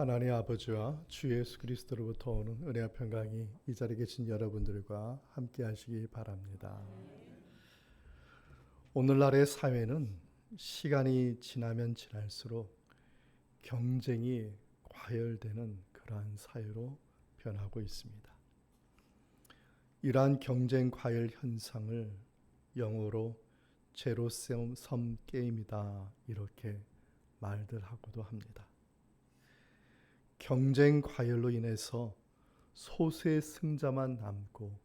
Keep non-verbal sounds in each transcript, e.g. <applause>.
하나님 아버지와 주 예수 그리스도로부터 오는 은혜와 평강이 이 자리에 계신 여러분들과 함께 하시기 바랍니다. 오늘날의 사회는 시간이 지나면 지날수록 경쟁이 과열되는 그러한 사회로 변하고 있습니다. 이러한 경쟁 과열 현상을 영어로 제로섬 섬 게임이다 이렇게 말들 하고도 합니다. 경쟁 과열로 인해서 소수의 승자만 남고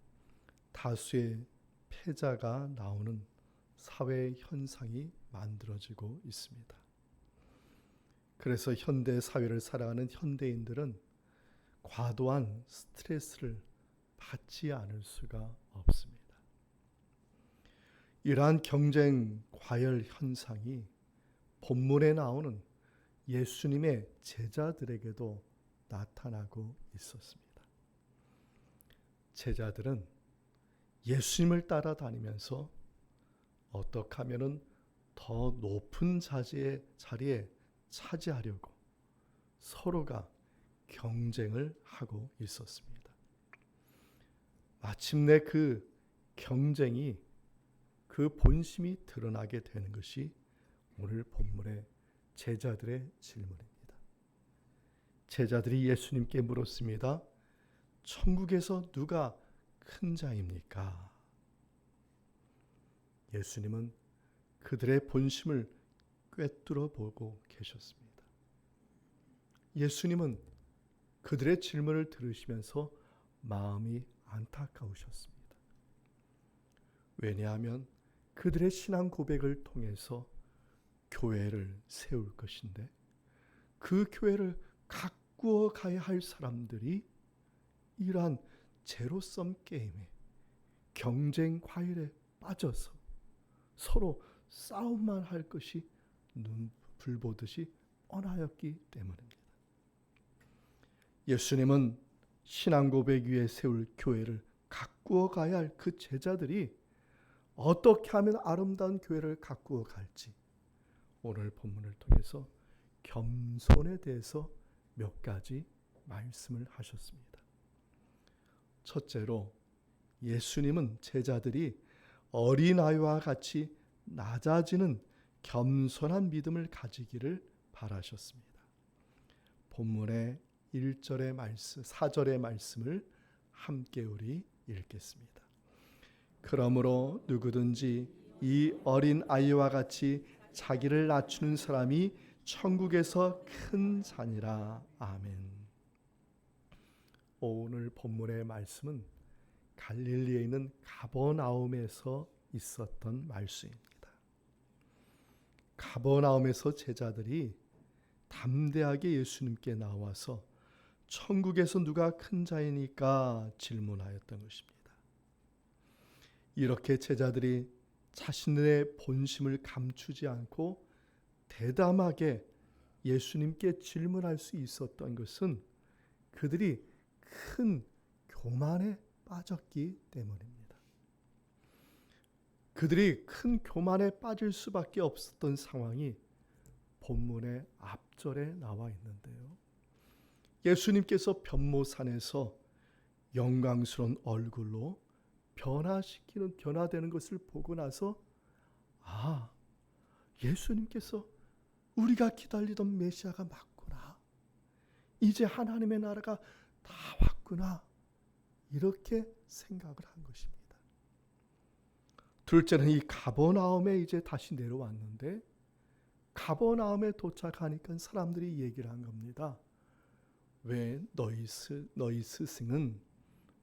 다수의 패자가 나오는 사회 현상이 만들어지고 있습니다. 그래서 현대 사회를 살아가는 현대인들은 과도한 스트레스를 받지 않을 수가 없습니다. 이러한 경쟁 과열 현상이 본문에 나오는 예수님의 제자들에게도 나타나고 있었습니다. 제자들은 예수님을 따라다니면서 어떻게 하면은 더 높은 자리에, 자리에 차지하려고 서로가 경쟁을 하고 있었습니다. 마침내 그 경쟁이 그 본심이 드러나게 되는 것이 오늘 본문의 제자들의 질문입니다. 제자들이 예수님께 물었습니다. 천국에서 누가 큰 자입니까? 예수님은 그들의 본심을 꿰뚫어 보고 계셨습니다. 예수님은 그들의 질문을 들으시면서 마음이 안타까우셨습니다. 왜냐하면 그들의 신앙 고백을 통해서 교회를 세울 것인데 그 교회를 가꾸어 가야 할 사람들이 이러한 제로섬 게임에 경쟁 과일에 빠져서 서로 싸움만 할 것이 눈불 보듯이 뻔하였기 때문입니다. 예수님은 신앙 고백 위에 세울 교회를 가꾸어 가야 할 그 제자들이 어떻게 하면 아름다운 교회를 가꾸어 갈지 오늘 본문을 통해서 겸손에 대해서 몇 가지 말씀을 하셨습니다. 첫째로 예수님은 제자들이 어린아이와 같이 낮아지는 겸손한 믿음을 가지기를 바라셨습니다. 본문의 1절의 말씀, 4절의 말씀을 함께 우리 읽겠습니다. 그러므로 누구든지 이 어린 아이와 같이 자기를 낮추는 사람이 천국에서 큰 자니라. 아멘. 오늘 본문의 말씀은 갈릴리에 있는 가버나움에서 있었던 말씀입니다. 가버나움에서 제자들이 담대하게 예수님께 나와서 천국에서 누가 큰 자이니까 질문하였던 것입니다. 이렇게 제자들이 자신의 본심을 감추지 않고 대담하게 예수님께 질문할 수 있었던 것은 그들이 큰 교만에 빠졌기 때문입니다. 그들이 큰 교만에 빠질 수밖에 없었던 상황이 본문의 앞절에 나와 있는데요. 예수님께서 변모산에서 영광스러운 얼굴로 변화시키는 변화되는 것을 보고 나서 아 예수님께서 우리가 기다리던 메시아가 맞구나 이제 하나님의 나라가 다 왔구나 이렇게 생각을 한 것입니다. 둘째는 이 가버나움에 이제 다시 내려왔는데 가버나움에 도착하니까 사람들이 얘기를 한 겁니다. 왜 너희 스 너희 스승은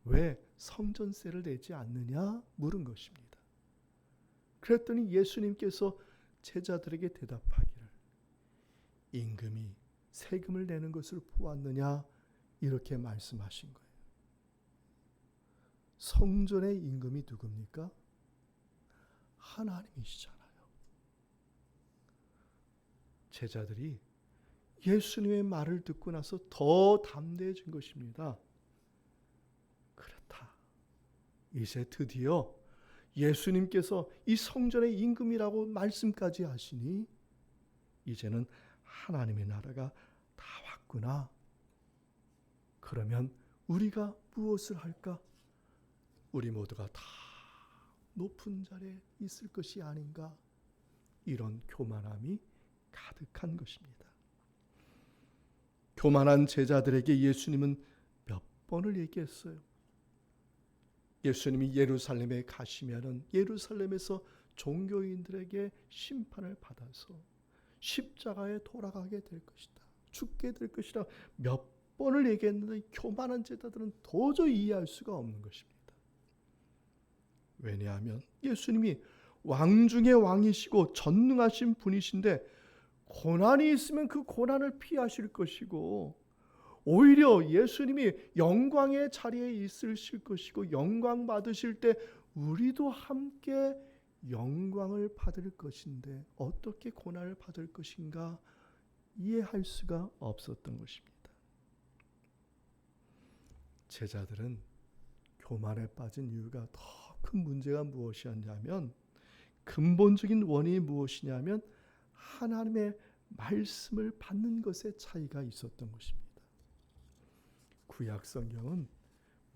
왜 성전세를 내지 않느냐 물은 것입니다. 그랬더니 예수님께서 제자들에게 대답하기를 임금이 세금을 내는 것을 보았느냐 이렇게 말씀하신 거예요. 성전의 임금이 누굽니까? 하나님이시잖아요. 제자들이 예수님의 말을 듣고 나서 더 담대해진 것입니다. 그렇다. 이제 드디어 예수님께서 이 성전의 임금이라고 말씀까지 하시니 이제는 하나님의 나라가 다 왔구나 그러면 우리가 무엇을 할까? 우리 모두가 다 높은 자리에 있을 것이 아닌가? 이런 교만함이 가득한 것입니다. 교만한 제자들에게 예수님은 몇 번을 얘기했어요. 예수님이 예루살렘에 가시면은 예루살렘에서 종교인들에게 심판을 받아서 십자가에 돌아가게 될 것이다. 죽게 될 것이라 몇 번을 얘기했는데 교만한 제자들은 도저히 이해할 수가 없는 것입니다. 왜냐하면 예수님이 왕 중의 왕이시고 전능하신 분이신데 고난이 있으면 그 고난을 피하실 것이고 오히려 예수님이 영광의 자리에 있으실 것이고 영광 받으실 때 우리도 함께 영광을 받을 것인데 어떻게 고난을 받을 것인가 이해할 수가 없었던 것입니다. 제자들은 교만에 빠진 이유가 더 큰 문제가 무엇이었냐면 근본적인 원인이 무엇이냐면 하나님의 말씀을 받는 것에 차이가 있었던 것입니다. 구약 성경은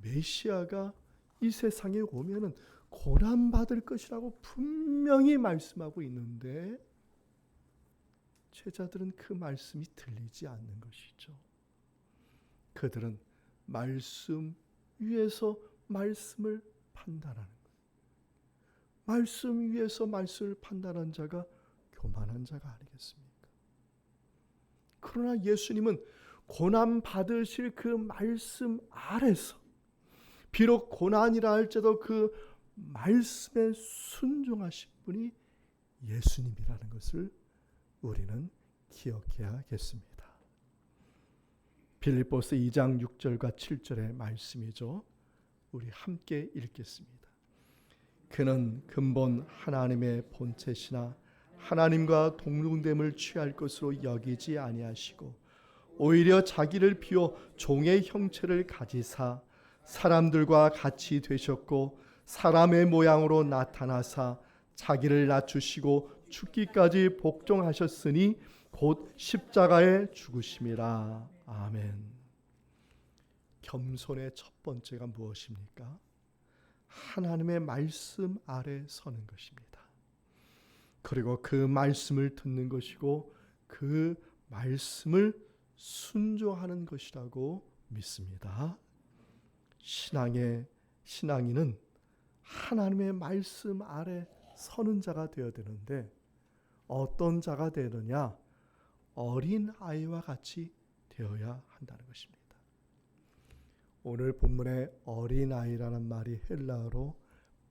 메시아가 이 세상에 오면은 고난 받을 것이라고 분명히 말씀하고 있는데 제자들은 그 말씀이 들리지 않는 것이죠. 그들은 말씀 위에서 말씀을 판단하는. 말씀 위에서 말씀을 판단한 자가 교만한 자가 아니겠습니까? 그러나 예수님은 고난 받으실 그 말씀 아래서 비록 고난이라 할지라도 그 말씀에 순종하신 분이 예수님이라는 것을 우리는 기억해야겠습니다. 빌립보스 2장 6절과 7절의 말씀이죠. 우리 함께 읽겠습니다. 그는 근본 하나님의 본체시나 하나님과 동등됨을 취할 것으로 여기지 아니하시고 오히려 자기를 비워 종의 형체를 가지사 사람들과 같이 되셨고 사람의 모양으로 나타나사 자기를 낮추시고 죽기까지 복종하셨으니 곧 십자가에 죽으심이라. 아멘. 겸손의 첫 번째가 무엇입니까? 하나님의 말씀 아래 서는 것입니다. 그리고 그 말씀을 듣는 것이고 그 말씀을 순종하는 것이라고 믿습니다. 신앙의 신앙인은 하나님의 말씀 아래 서는 자가 되어야 되는데 어떤 자가 되느냐? 어린 아이와 같이 되어야 한다는 것입니다. 오늘 본문의 어린 아이라는 말이 헬라어로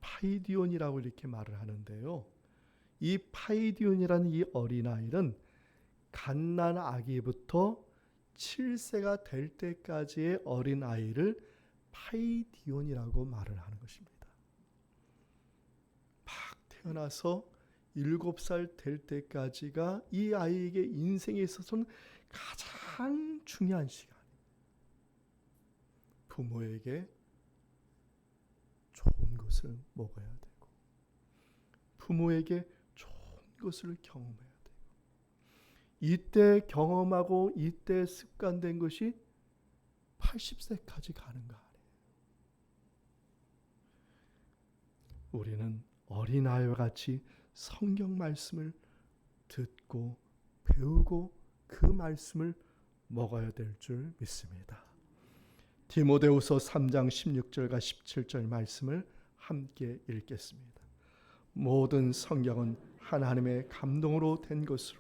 파이디온이라고 이렇게 말을 하는데요. 이 파이디온이라는 이 어린 아이는 갓난 아기부터 7세가 될 때까지의 어린 아이를 파이디온이라고 말을 하는 것입니다. 막 태어나서 7살 될 때까지가 이 아이에게 인생에 있어서는 가장 중요한 시간. 부모에게 좋은 것을 먹어야 되고 부모에게 좋은 것을 경험해야 되고 이때 경험하고 이때 습관된 것이 80세까지 가는가 아니에요. 우리는 어린아이와 같이 성경 말씀을 듣고 배우고 그 말씀을 먹어야 될 줄 믿습니다. 디모데후서 3장 16절과 17절 말씀을 함께 읽겠습니다. 모든 성경은 하나님의 감동으로 된 것으로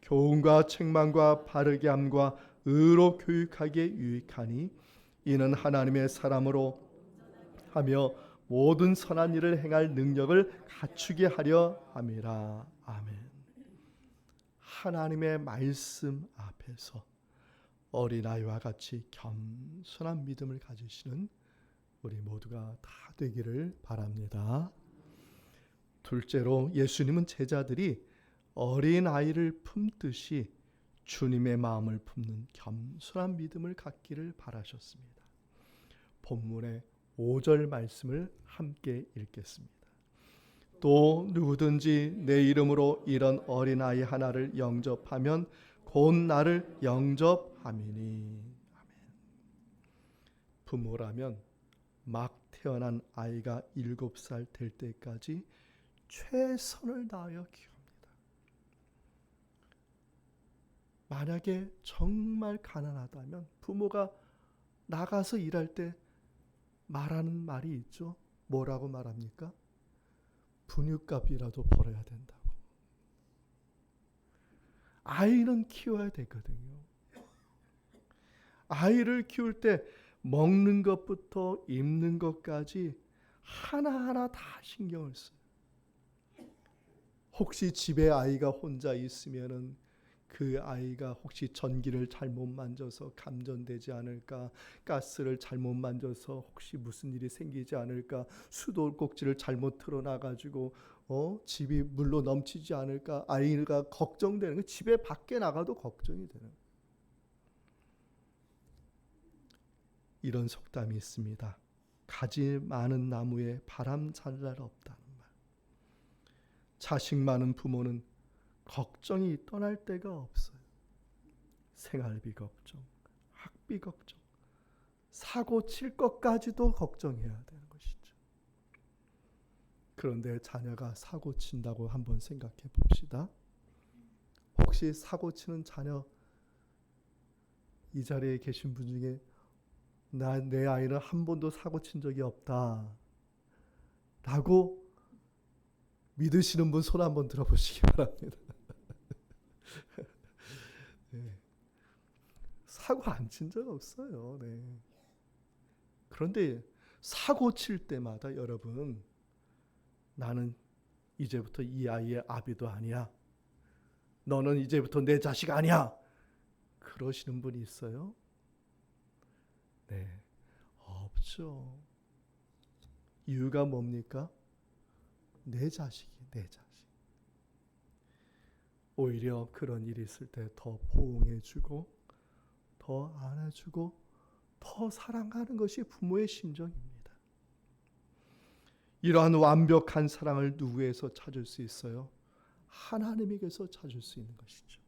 교훈과 책망과 바르게 함과 의로 교육하기에 유익하니 이는 하나님의 사람으로 하며 모든 선한 일을 행할 능력을 갖추게 하려 함이라. 아멘. 하나님의 말씀 앞에서 어린아이와 같이 겸손한 믿음을 가지시는 우리 모두가 다 되기를 바랍니다. 둘째로 예수님은 제자들이 어린아이를 품듯이 주님의 마음을 품는 겸손한 믿음을 갖기를 바라셨습니다. 본문의 5절 말씀을 함께 읽겠습니다. 또 누구든지 내 이름으로 이런 어린아이 하나를 영접하면 곧 나를 영접함이니. 아멘. 부모라면 막 태어난 아이가 일곱 살될 때까지 최선을 다하여 키웁니다. 만약에 정말 가난하다면 부모가 나가서 일할 때 말하는 말이 있죠. 뭐라고 말합니까? 분유값이라도 벌어야 된다고. 아이는 키워야 되거든요. 아이를 키울 때 먹는 것부터 입는 것까지 하나하나 다 신경을 써요. 혹시 집에 아이가 혼자 있으면은 그 아이가 혹시 전기를 잘못 만져서 감전되지 않을까, 가스를 잘못 만져서 혹시 무슨 일이 생기지 않을까, 수도 꼭지를 잘못 틀어놔가지고 어 집이 물로 넘치지 않을까, 아이가 걱정되는 거 집에 밖에 나가도 걱정이 되는. 이런 속담이 있습니다. 가지 많은 나무에 바람 잘 날 없다는 말. 자식 많은 부모는 걱정이 떠날 데가 없어요. 생활비 걱정, 학비 걱정, 사고 칠 것까지도 걱정해야 되는 것이죠. 그런데 자녀가 사고 친다고 한번 생각해 봅시다. 혹시 사고 치는 자녀 이 자리에 계신 분 중에 나 내 아이는 한 번도 사고 친 적이 없다. 라고 믿으시는 분 손 한번 들어보시기 바랍니다. <laughs> 네. 사고 안 친 적 없어요. 네. 그런데 사고 칠 때마다 여러분 나는 이제부터 이 아이의 아비도 아니야. 너는 이제부터 내 자식 아니야. 그러시는 분이 있어요? 네. 없죠. 이유가 뭡니까? 내 자식이 내 자식. 오히려 그런 일이 있을 때더 포옹해주고, 더 안아주고, 더 사랑하는 것이 부모의 심정입니다. 이러한 완벽한 사랑을 누구에서 찾을 수 있어요? 하나님에게서 찾을 수 있는 것이죠.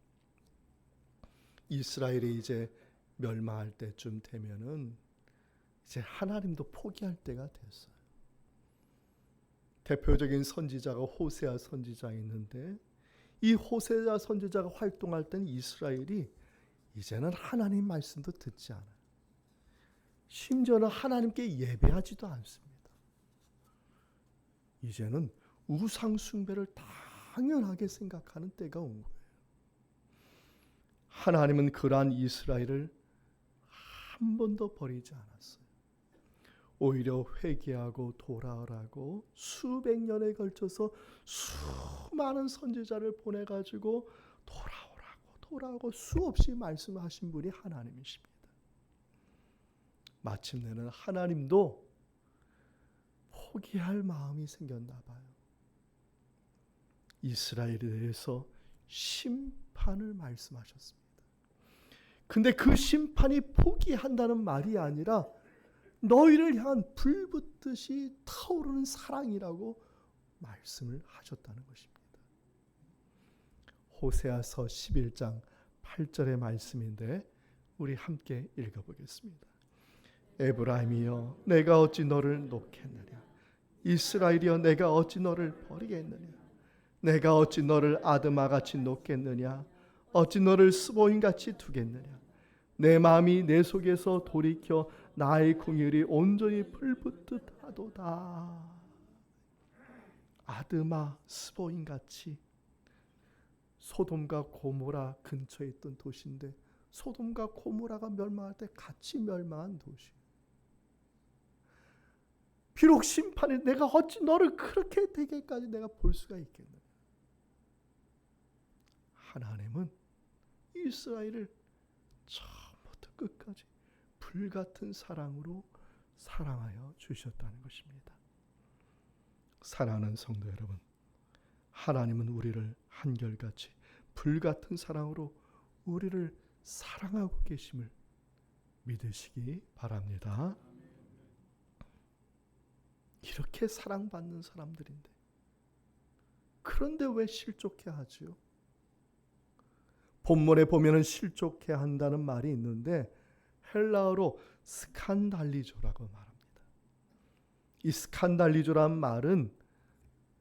이스라엘이 이제 멸망할 때쯤 되면은 이제 하나님도 포기할 때가 됐어요. 대표적인 선지자가 호세아 선지자 있는데 이 호세아 선지자가 활동할 때는 이스라엘이 이제는 하나님 말씀도 듣지 않아요. 심지어는 하나님께 예배하지도 않습니다. 이제는 우상 숭배를 당연하게 생각하는 때가 온 거예요. 하나님은 그러한 이스라엘을 한 번도 버리지 않았어요. 오히려 회개하고 돌아오라고 수백 년에 걸쳐서 수많은 선지자를 보내 가지고 돌아오라고 돌아오고 수없이 말씀하신 분이 하나님이십니다. 마침내는 하나님도 포기할 마음이 생겼나 봐요. 이스라엘에 대해서 심판을 말씀하셨습니다. 근데 그 심판이 포기한다는 말이 아니라 너희를 향한 불붙듯이 타오르는 사랑이라고 말씀을 하셨다는 것입니다. 호세아서 11장 8절의 말씀인데 우리 함께 읽어보겠습니다. 에브라임이여 내가 어찌 너를 놓겠느냐 이스라엘이여 내가 어찌 너를 버리겠느냐 내가 어찌 너를 아드마 같이 놓겠느냐 어찌 너를 스보인 같이 두겠느냐 내 마음이 내 속에서 돌이켜 나의 궁율이 온전히 불붙듯 하도다 아드마 스보인 같이 소돔과 고모라 근처에 있던 도시인데 소돔과 고모라가 멸망할 때 같이 멸망한 도시. 비록 심판에 내가 어찌 너를 그렇게 되게까지 내가 볼 수가 있겠느냐. 하나님은 이스라엘을 처음부터 끝까지 불같은 사랑으로 사랑하여 주셨다는 것입니다. 사랑하는 성도 여러분, 하나님은 우리를 한결같이 불같은 사랑으로 우리를 사랑하고 계심을 믿으시기 바랍니다. 이렇게 사랑받는 사람들인데 그런데 왜 실족해 하지요? 본문에 보면은 실족해 한다는 말이 있는데 헬라어로 스칸달리조라고 말합니다. 이 스칸달리조란 말은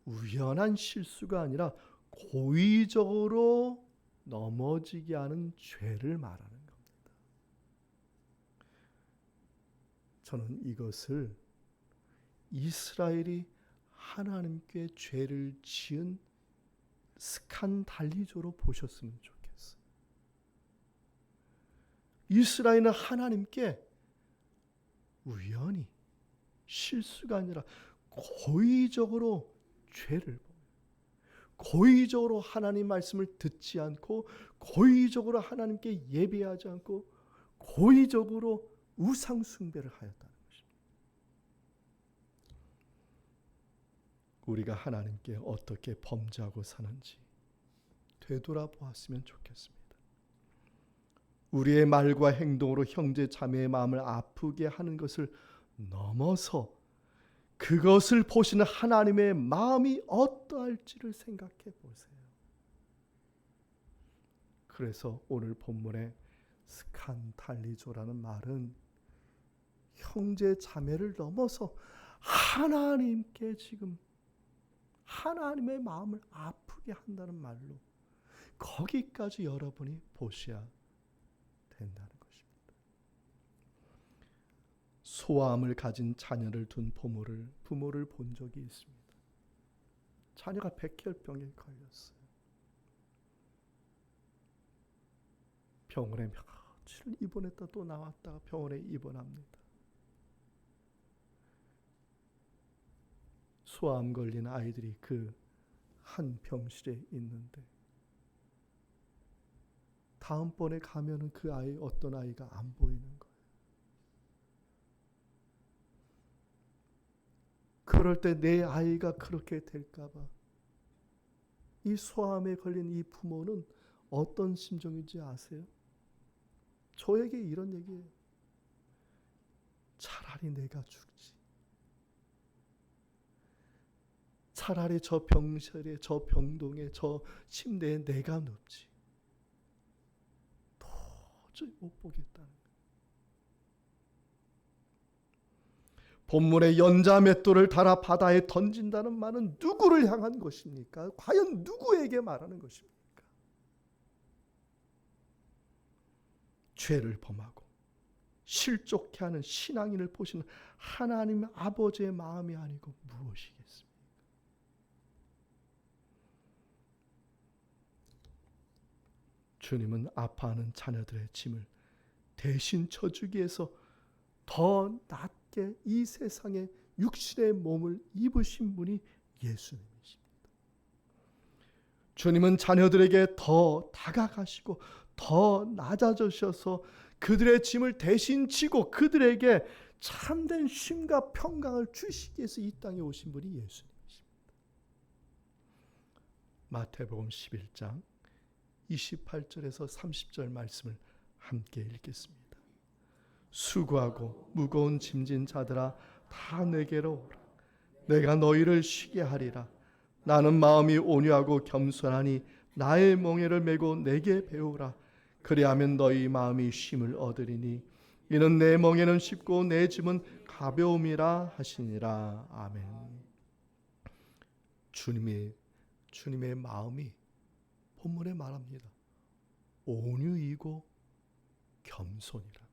우연한 실수가 아니라 고의적으로 넘어지게 하는 죄를 말하는 겁니다. 저는 이것을 이스라엘이 하나님께 죄를 지은 스칸달리조로 보셨으면 좋겠어요. 이스라엘은 하나님께 우연히 실수가 아니라 고의적으로 죄를. 고의적으로 하나님 말씀을 듣지 않고 고의적으로 하나님께 예배하지 않고 고의적으로 우상 숭배를 하였다는 것입니다. 우리가 하나님께 어떻게 범죄하고 사는지 되돌아보았으면 좋겠습니다. 우리의 말과 행동으로 형제 자매의 마음을 아프게 하는 것을 넘어서 그것을 보시는 하나님의 마음이 어떠할지를 생각해 보세요. 그래서 오늘 본문에 스칸탈리조라는 말은 형제 자매를 넘어서 하나님께 지금 하나님의 마음을 아프게 한다는 말로 거기까지 여러분이 보셔야 된다는 것입니다. 소아암을 가진 자녀를 둔 부모를 부모를 본 적이 있습니다. 자녀가 백혈병에 걸렸어요. 병원에 며칠 입원했다 또 나왔다가 병원에 입원합니다. 소아암 걸린 아이들이 그 한 병실에 있는데 다음번에 가면은 그 아이 어떤 아이가 안 보이는 거예요. 그럴 때 내 아이가 그렇게 될까봐 이 소암에 걸린 이 부모는 어떤 심정인지 아세요? 저에게 이런 얘기예요. 차라리 내가 죽지. 차라리 저 병실에, 저 병동에, 저 침대에 내가 눕지. 도저히 못 보겠다는 거예요. 본문의 연자 맷돌을 달아 바다에 던진다는 말은 누구를 향한 것입니까? 과연 누구에게 말하는 것입니까? 죄를 범하고 실족해 하는 신앙인을 보시는 하나님 아버지의 마음이 아니고 무엇이겠습니까? 주님은 아파하는 자녀들의 짐을 대신 져주기 위해서 더 낮게 이 세상에 육신의 몸을 입으신 분이 예수님이십니다. 주님은 자녀들에게 더 다가가시고 더 낮아지셔서 그들의 짐을 대신 지고 그들에게 참된 쉼과 평강을 주시기 위해서 이 땅에 오신 분이 예수님이십니다. 마태복음 11장 28절에서 30절 말씀을 함께 읽겠습니다. 수고하고 무거운 짐진 자들아 다 내게로 오라. 내가 너희를 쉬게 하리라. 나는 마음이 온유하고 겸손하니 나의 멍에를 메고 내게 배우라. 그리하면 너희 마음이 쉼을 얻으리니 이는 내 멍에는 쉽고 내 짐은 가벼움이라 하시니라. 아멘. 주님의 주님의 마음이 본문에 말합니다. 온유이고 겸손이라.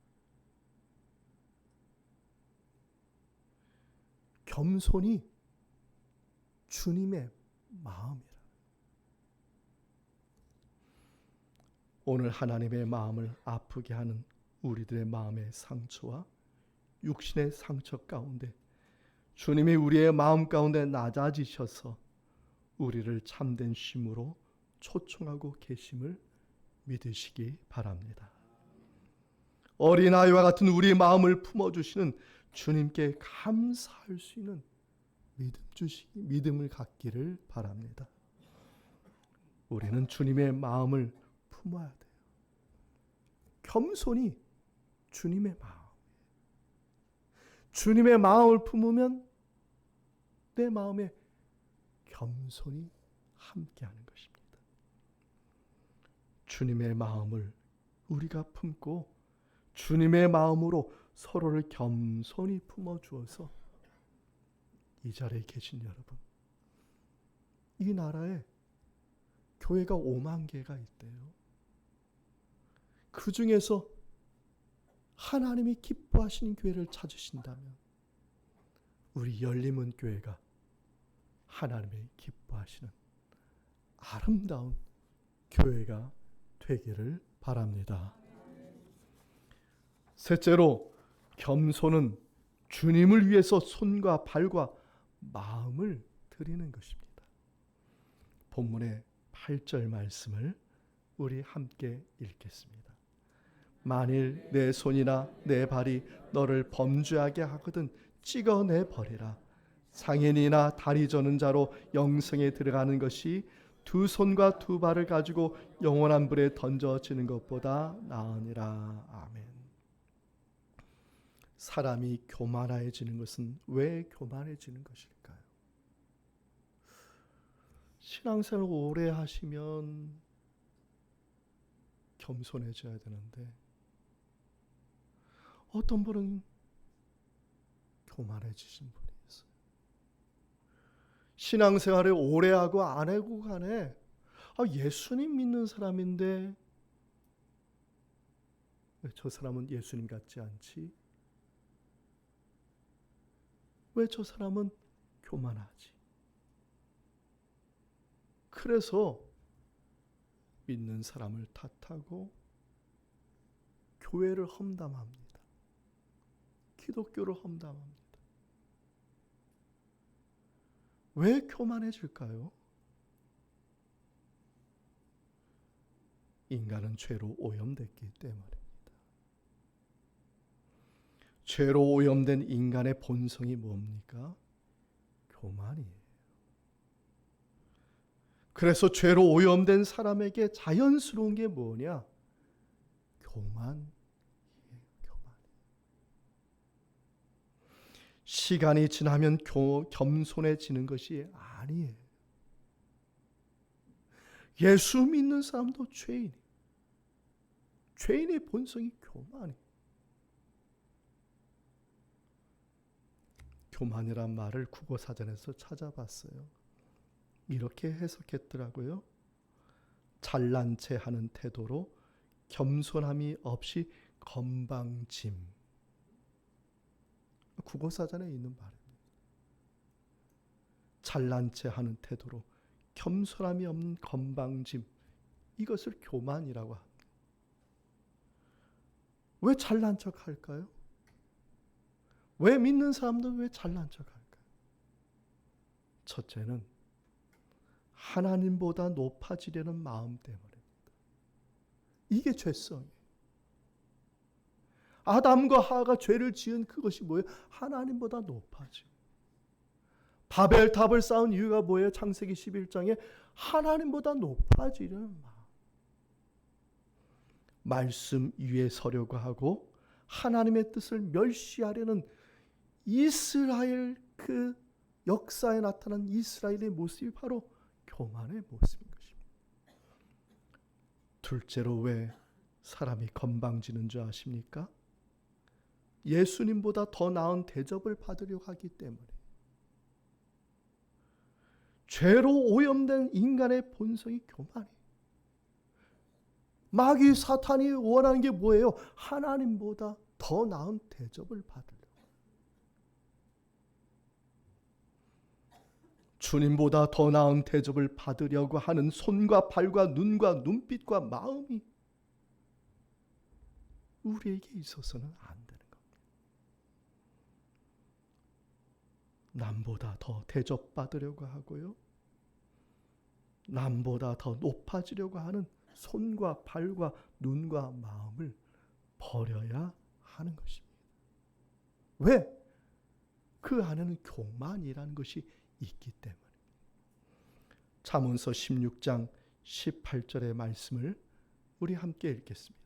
겸손이 주님의 마음이라. 오늘 하나님의 마음을 아프게 하는 우리들의 마음의 상처와 육신의 상처 가운데 주님이 우리의 마음 가운데 낮아지셔서 우리를 참된 쉼으로 초청하고 계심을 믿으시기 바랍니다. 어린아이와 같은 우리 마음을 품어주시는 주님께 감사할 수 있는 믿음 주시기, 믿음을 갖기를 바랍니다. 우리는 주님의 마음을 품어야 돼요. 겸손히 주님의 마음. 주님의 마음을 품으면 내 마음에 겸손히 함께하는 것입니다. 주님의 마음을 우리가 품고 주님의 마음으로 서로를 겸손히 품어 주어서 이 자리에 계신 여러분 이 나라에 교회가 5만 개가 있대요. 그 중에서 하나님이 기뻐하시는 교회를 찾으신다면 우리 열림은 교회가 하나님의 기뻐하시는 아름다운 교회가 되기를 바랍니다. 셋째로 겸손은 주님을 위해서 손과 발과 마음을 드리는 것입니다. 본문의 8절 말씀을 우리 함께 읽겠습니다. 만일 내 손이나 내 발이 너를 범죄하게 하거든 찍어내 버리라. 상인이나 다리 저는 자로 영성에 들어가는 것이 두 손과 두 발을 가지고 영원한 불에 던져지는 것보다 나으니라. 아멘. 사람이 교만해지는 것은 왜 교만해지는 것일까요? 신앙생활 오래 하시면 겸손해져야 되는데 어떤 분은 교만해지신 있어요. 신앙생활을 오래 하고 안 하고 간에 아, 예수님 믿는 사람인데 왜 저 사람은 예수님 같지 않지? 왜 저 사람은 교만하지? 그래서 믿는 사람을 탓하고 교회를 험담합니다. 기독교를 험담합니다. 왜 교만해질까요? 인간은 죄로 오염됐기 때문입니다. 죄로 오염된 인간의 본성이 뭡니까? 교만이에요. 그래서 죄로 오염된 사람에게 자연스러운 게 뭐냐? 교만. 시간이 지나면 교, 겸손해지는 것이 아니에요. 예수 믿는 사람도 죄인. 죄인의 본성이 교만이. 교만이란 말을 국어 사전에서 찾아봤어요. 이렇게 해석했더라고요. 잘난 체 하는 태도로 겸손함이 없이 건방짐. 국어 사전에 있는 말입니다. 잘난 체 하는 태도로 겸손함이 없는 건방짐. 이것을 교만이라고 합니다. 왜 잘난 척 할까요? 왜 믿는 사람도 왜 잘난 척 할까요? 첫째는 하나님보다 높아지려는 마음 때문입니다. 이게 죄성이에요. 아담과 하가 죄를 지은 그것이 뭐예요? 하나님보다 높아지. 바벨탑을 쌓은 이유가 뭐예요? 창세기 11장에 하나님보다 높아지려는 마음. 말씀 위에 서려고 하고 하나님의 뜻을 멸시하려는 이스라엘 그 역사에 나타난 이스라엘의 모습이 바로 교만의 모습인 것입니다. 둘째로 왜 사람이 건방지는 줄 아십니까? 예수님보다 더 나은 대접을 받으려고 하기 때문에 죄로 오염된 인간의 본성이 교만이 마귀 사탄이 원하는 게 뭐예요? 하나님보다 더 나은 대접을 받으려. 주님보다 더 나은 대접을 받으려고 하는 손과 발과 눈과 눈빛과 마음이 우리에게 있어서는 안되는 겁니다. 남보다 더 대접받으려고 하고요. 남보다 더 높아지려고 하는 손과 발과 눈과 마음을 버려야 하는 것입니다. 왜? 그 안에는 교만이라는 것이 있기 때문에. 잠언서 16장 18절의 말씀을 우리 함께 읽겠습니다.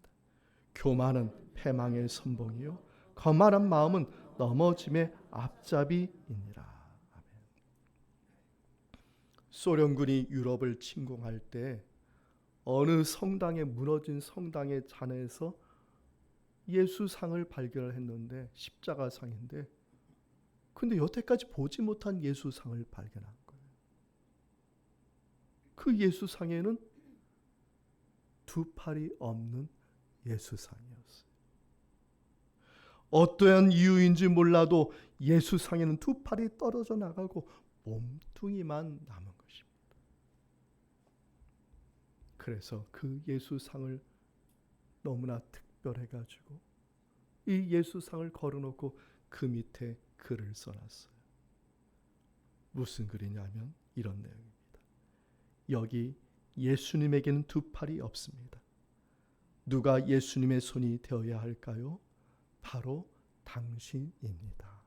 교만은 패망의 선봉이요 거만한 마음은 넘어짐의 앞잡이이니라. 아멘. 소련군이 유럽을 침공할 때 어느 성당에 무너진 성당의 잔해에서 예수상을 발견을 했는데 십자가상인데 근데 여태까지 보지 못한 예수상을 발견한 거예요. 그 예수상에는 두 팔이 없는 예수상이었어요. 어떠한 이유인지 몰라도 예수상에는 두 팔이 떨어져 나가고 몸뚱이만 남은 것입니다. 그래서 그 예수상을 너무나 특별해 가지고 이 예수상을 걸어놓고 그 밑에 글을 써놨어요. 무슨 글이냐면 이런 내용입니다. 여기 예수님에게는 두 팔이 없습니다. 누가 예수님의 손이 되어야 할까요? 바로 당신입니다.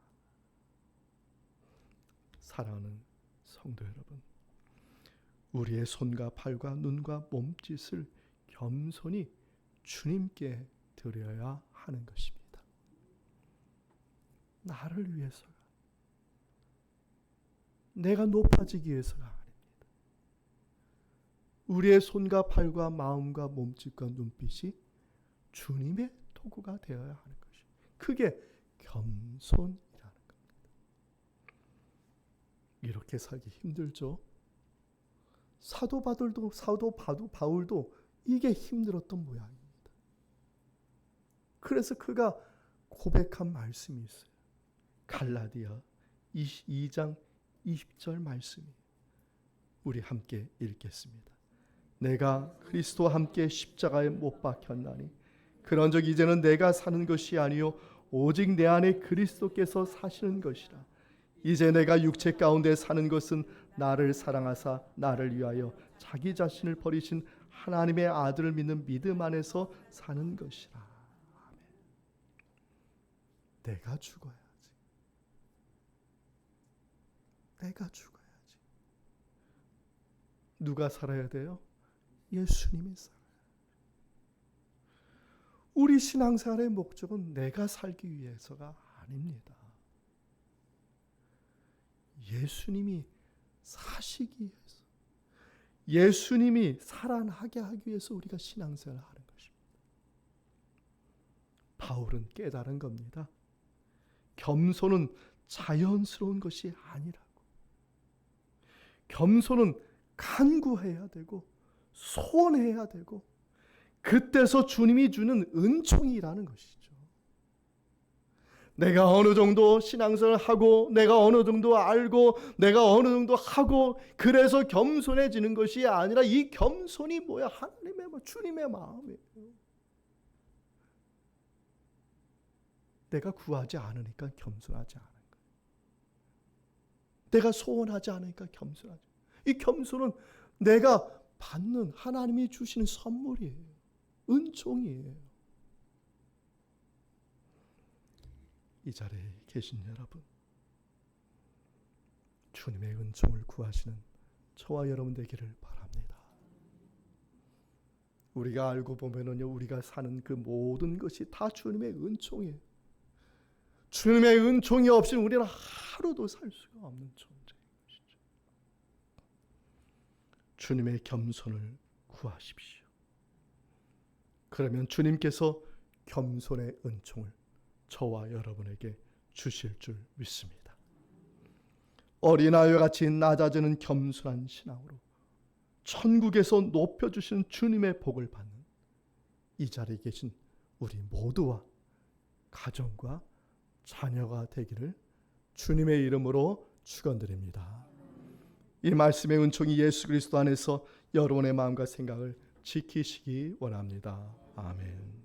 사랑하는 성도 여러분, 우리의 손과 발과 눈과 몸짓을 겸손히 주님께 드려야 하는 것입니다. 나를 위해서가 내가 높아지기 위해서가 아닙니다. 우리의 손과 발과 마음과 몸짓과 눈빛이 주님의 도구가 되어야 하는 것이. 그게 겸손이라는 겁니다. 이렇게 살기 힘들죠. 사도 바울도 사도 바도 바울도 이게 힘들었던 모양입니다. 그래서 그가 고백한 말씀이 있어요. 갈라디아 22장 20절 말씀이 우리 함께 읽겠습니다. 내가 그리스도와 함께 십자가에 못 박혔나니 그런즉 이제는 내가 사는 것이 아니요 오직 내 안에 그리스도께서 사시는 것이라. 이제 내가 육체 가운데 사는 것은 나를 사랑하사 나를 위하여 자기 자신을 버리신 하나님의 아들을 믿는 믿음 안에서 사는 것이라. 아멘. 내가 죽어야지. 내가 죽어야지. 누가 살아야 돼요? 예수님이 살아요. 우리 신앙생활의 목적은 내가 살기 위해서가 아닙니다. 예수님이 사시기 위해서, 예수님이 살아나게 하기 위해서 우리가 신앙생활을 하는 것입니다. 바울은 깨달은 겁니다. 겸손은 자연스러운 것이 아니라고. 겸손은 간구해야 되고 소원해야 되고 그때서 주님이 주는 은총이라는 것이죠. 내가 어느 정도 신앙생활을 하고 내가 어느 정도 알고 내가 어느 정도 하고 그래서 겸손해지는 것이 아니라 이 겸손이 뭐야? 하나님의 뭐 주님의 마음이에요. 내가 구하지 않으니까 겸손하지 않은 거예요. 내가 소원하지 않으니까 겸손하지. 이 겸손은 내가 받는 하나님이 주시는 선물이에요. 은총이에요. 이 자리에 계신 여러분, 주님의 은총을 구하시는 저와 여러분 되기를 바랍니다. 우리가 알고 보면은요, 우리가 사는 그 모든 것이 다 주님의 은총이에요. 주님의 은총이 없이는 우리는 하루도 살 수가 없는 존재인 것이죠. 주님의 겸손을 구하십시오. 그러면 주님께서 겸손의 은총을 저와 여러분에게 주실 줄 믿습니다. 어린아이와 같이 낮아지는 겸손한 신앙으로 천국에서 높여주시는 주님의 복을 받는 이 자리에 계신 우리 모두와 가정과 자녀가 되기를 주님의 이름으로 축원드립니다. 이 말씀의 은총이 예수 그리스도 안에서 여러분의 마음과 생각을 지키시기 원합니다. 아멘.